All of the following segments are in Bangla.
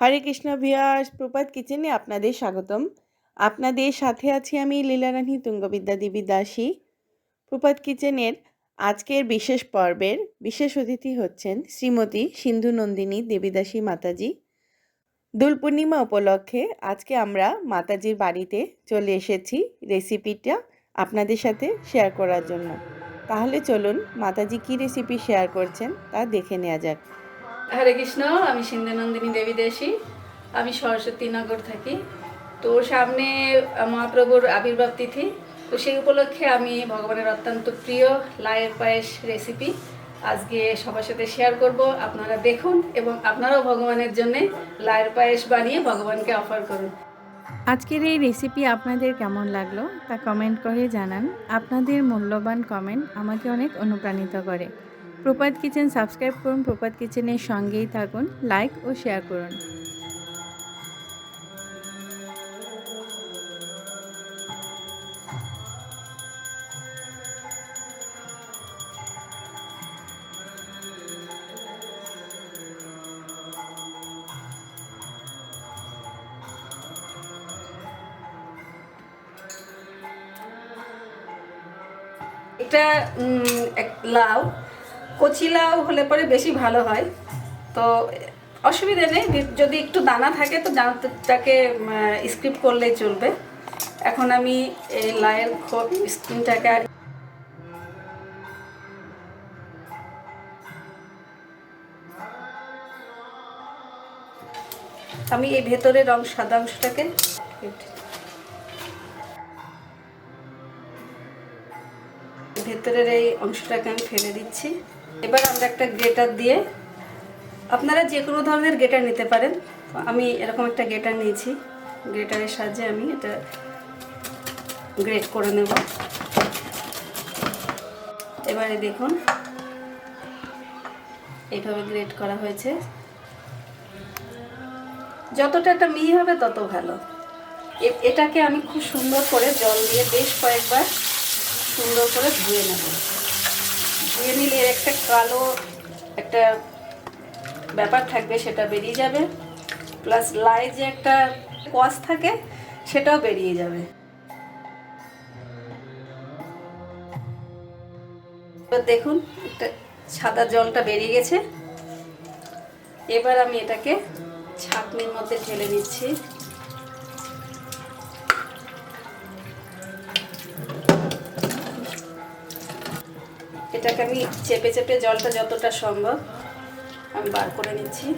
হরে কৃষ্ণ ভিয়াস প্রপাত কিচেনে আপনাদের স্বাগতম। আপনাদের সাথে আছি আমি লীলারানী তুঙ্গবিদ্যা দেবী দাসী। প্রপাত কিচেনের আজকের বিশেষ পর্বের বিশেষ অতিথি হচ্ছেন শ্রীমতী সিন্ধু নন্দিনী দেবীদাসী মাতাজি। দোল পূর্ণিমা উপলক্ষে আজকে আমরা মাতাজির বাড়িতে চলে এসেছি রেসিপিটা আপনাদের সাথে শেয়ার করার জন্য। তাহলে চলুন মাতাজি কী রেসিপি শেয়ার করছেন তা দেখে নেওয়া যাক। হরে কৃষ্ণ, আমি সিন্ধুনন্দিনী দেবী দেশী, আমি সরস্বতী নগর থাকি। তো সামনে মহাপ্রভুর আবির্ভাব তিথি, তো সেই উপলক্ষে আমি ভগবানের অত্যন্ত প্রিয় লায়ের পায়েস রেসিপি আজকে সবার সাথে শেয়ার করব। আপনারা দেখুন এবং আপনারাও ভগবানের জন্য লায়ের পায়েস বানিয়ে ভগবানকে অফার করুন। আজকের এই রেসিপি আপনাদের কেমন লাগল তা কমেন্ট করে জানান। আপনাদের মূল্যবান কমেন্ট আমাকে অনেক অনুপ্রাণিত করে। প্রপাত কিচেন সাবস্ক্রাইব করুন প্রপাত কিচেনের সঙ্গেই থাকুন লাইক ও শেয়ার করুন। এটা লাউ। কচি লাউ হলে পরে বেশি ভালো হয়। তো অসুবিধা নেই যদি একটু দানা থাকে তো দানাটাকে স্ক্রিপ করলেই চলবে। এখন আমি এই লাউয়ের স্কিনটাকে আর আমি এই ভেতরের রং, সাদা অংশটাকে ভেতরের এই অংশটাকে আমি ফেলে দিচ্ছি। এবার আমরা একটা গ্রেটার দিয়ে, আপনারা যে কোনো ধরনের গ্রেটার নিতে পারেন। আমি এরকম একটা গ্রেটার নিয়েছি। গ্রেটারের সাহায্যে আমি এটা গ্রেট করে নেব। এবারে দেখুন এইভাবে গ্রেট করা হয়েছে। যতটা একটা মিহি হবে তত ভালো। এটাকে আমি খুব সুন্দর করে জল দিয়ে বেশ কয়েকবার সুন্দর করে ধুয়ে নেব। ধুয়ে নিলে একটা কালো একটা ব্যাপার থাকবে, সেটা বেরিয়ে যাবে। প্লাস লাই যে একটা কস থাকে, সেটাও বেরিয়ে যাবে। দেখুন, একটা সাদা জলটা বেরিয়ে গেছে। এবার আমি এটাকে ছাঁকনির মধ্যে ঢেলে নিচ্ছি। এটাকে আমি চেপে চেপে জলটা যতটা সম্ভব আমি বার করে নিচ্ছি।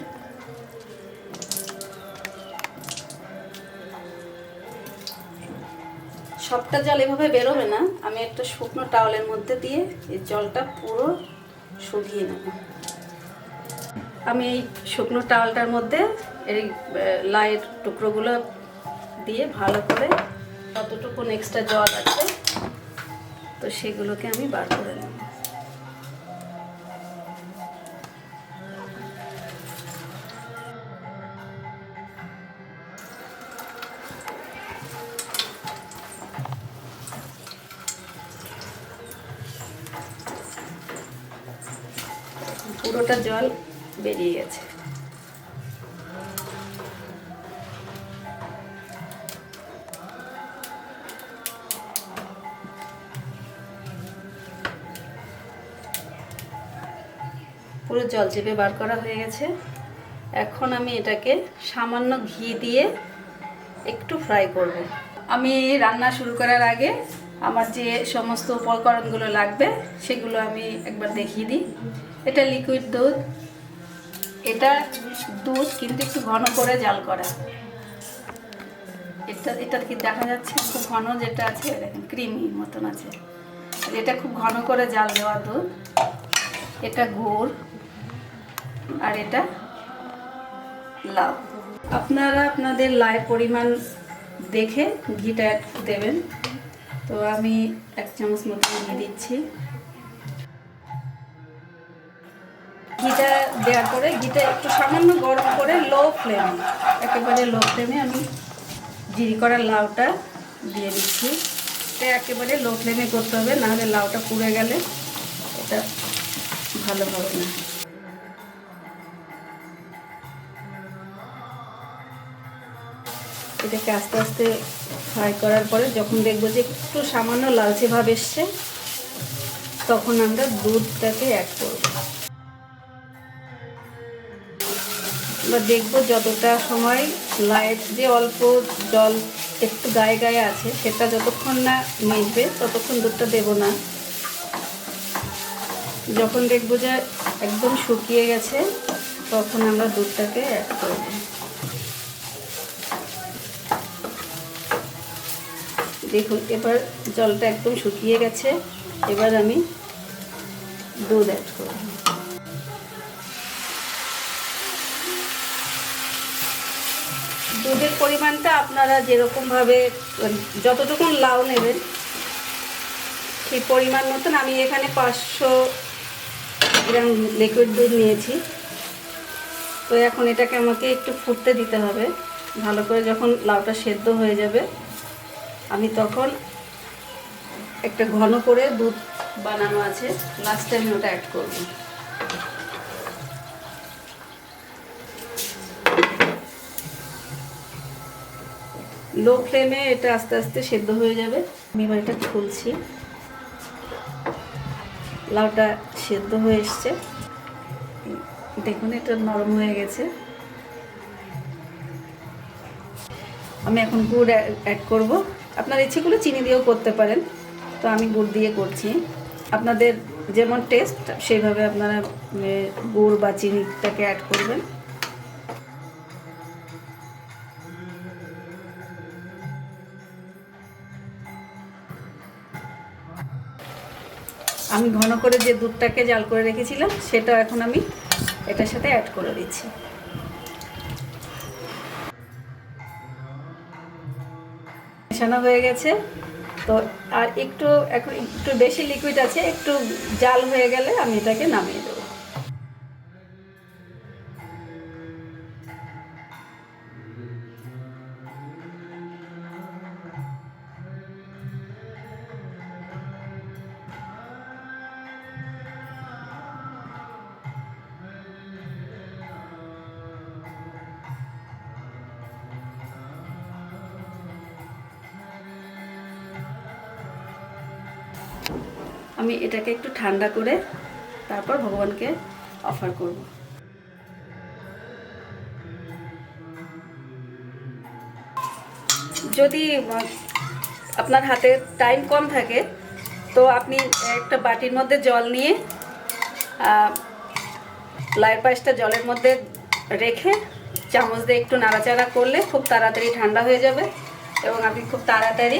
সবটা জল এভাবে বেরোবে না। আমি একটা শুকনো টাওয়ালের মধ্যে দিয়ে এই জলটা পুরো শুকিয়ে নেব। আমি এই শুকনো টাওয়ালটার মধ্যে এই লাইট টুকরোগুলো দিয়ে ভালো করে কতটুকু এক্সট্রা জল আছে, তো সেগুলোকে আমি বার করে নেব। পুরোটা জল বেরিয়ে গেছে পুরো জল চেপে বার করা হয়ে গেছে এখন আমি এটাকে সামান্য ঘি দিয়ে একটু ফ্রাই করব। আমি রান্না শুরু করার আগে আমার যে সমস্ত উপকরণগুলো লাগবে, সেগুলো আমি একবার দেখিয়ে দিই। এটা লিকুইড দুধ। এটা দুধ কিন্তু একটু ঘন করে জাল করা। এটা এটা কি দেখা যাচ্ছে? খুব ঘন যেটা আছে ক্রিমি মতন আছে। এটা খুব ঘন করে জাল দেওয়া দুধ। এটা গুড়। আর এটা লাউ। আপনারা আপনাদের লাইয়ের পরিমাণ দেখে ঘিটা দেবেন। তো আমি এক চামচ মতো ঘি দিচ্ছি। ঘিটা দেওয়ার পরে ঘিটা একটু সামান্য গরম করে লো ফ্লেমে, একেবারে লো ফ্লেমে আমি জিরি করা লাউটা দিয়ে দিচ্ছি। এটা একেবারে লো ফ্লেমে করতে হবে, নাহলে লাউটা পুড়ে গেলে এটা ভালো হবে না। এটাকে আস্তে আস্তে ফ্রাই করার পরে যখন দেখব যে একটু সামান্য লালচে ভাব এসছে, তখন আমরা দুধটাকে অ্যাড করব। আমরা দেখব যতটা সময় লাইট যে অল্প জল একটু গায়ে গায়ে আছে, সেটা যতক্ষণ না মিশবে ততক্ষণ দুধটা দেবো না। যখন দেখব যে একদম শুকিয়ে গেছে, তখন আমরা দুধটাকে অ্যাড করব। দেখুন, এবার জলটা একদম শুকিয়ে গেছে। এবার আমি দুধ অ্যাড করব। দুধের পরিমাণটা আপনারা যেরকমভাবে যতটুকুন লাউ নেবেন, সেই পরিমাণ মতন আমি এখানে পাঁচশো গ্রাম লিকুইড দুধ নিয়েছি। তো এখন এটাকে আমাকে একটু ফুটতে দিতে হবে। ভালো করে যখন লাউটা সেদ্ধ হয়ে যাবে আমি তখন একটা ঘন করে দুধ বানানো আছে। লাস্টে আমি ওটা অ্যাড করব। লো ফ্লেমে এটা আস্তে আস্তে সেদ্ধ হয়ে যাবে। আমি এবার এটা খুলছি। লাউটা সেদ্ধ হয়ে এসছে। দেখুন, এটা নরম হয়ে গেছে। আমি এখন গুড় অ্যাড করব। আপনার ইচ্ছেগুলো চিনি দিয়েও করতে পারেন। তো আমি গুড় দিয়ে করছি। আপনাদের যেমন টেস্ট সেইভাবে আপনারা গুড় বা চিনিটাকে অ্যাড করবেন। আমি ঘন করে যে দুধটাকে জাল করে রেখেছিলাম, সেটা এখন আমি এটার সাথে অ্যাড করে দিচ্ছি। মেশানো হয়ে গেছে। তো আর একটু, এখন একটু বেশি লিকুইড আছে, একটু জাল হয়ে গেলে আমি এটাকে নামিয়ে দেবো। আমি এটাকে একটু ঠান্ডা করে তারপর ভগবানকে অফার করব। যদি আপনার হাতে টাইম কম থাকে, তো আপনি একটা বাটির মধ্যে জল নিয়ে লাইয়ের পায়েসটা জলের মধ্যে রেখে চামচ দিয়ে একটু নাড়াচাড়া করলে খুব তাড়াতাড়ি ঠান্ডা হয়ে যাবে এবং আপনি খুব তাড়াতাড়ি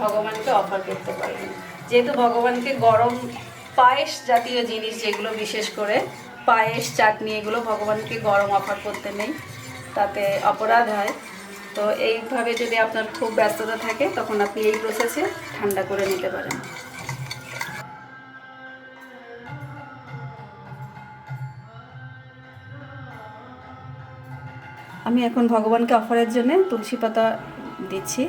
ভগবানকে অফার করতে পারবেন। যেহেতু ভগবানকে গরম পায়েস জাতীয় জিনিস যেগুলো, বিশেষ করে পায়েস, চাটনি, এগুলো ভগবানকে গরম অফার করতে নেই, তাতে অপরাধ হয়। তো এইভাবে যদি আপনার খুব ব্যস্ততা থাকে, তখন আপনি এই প্রসেসে ঠান্ডা করে নিতে পারেন। আমি এখন ভগবানকে অফারের জন্য তুলসী পাতা দিচ্ছি।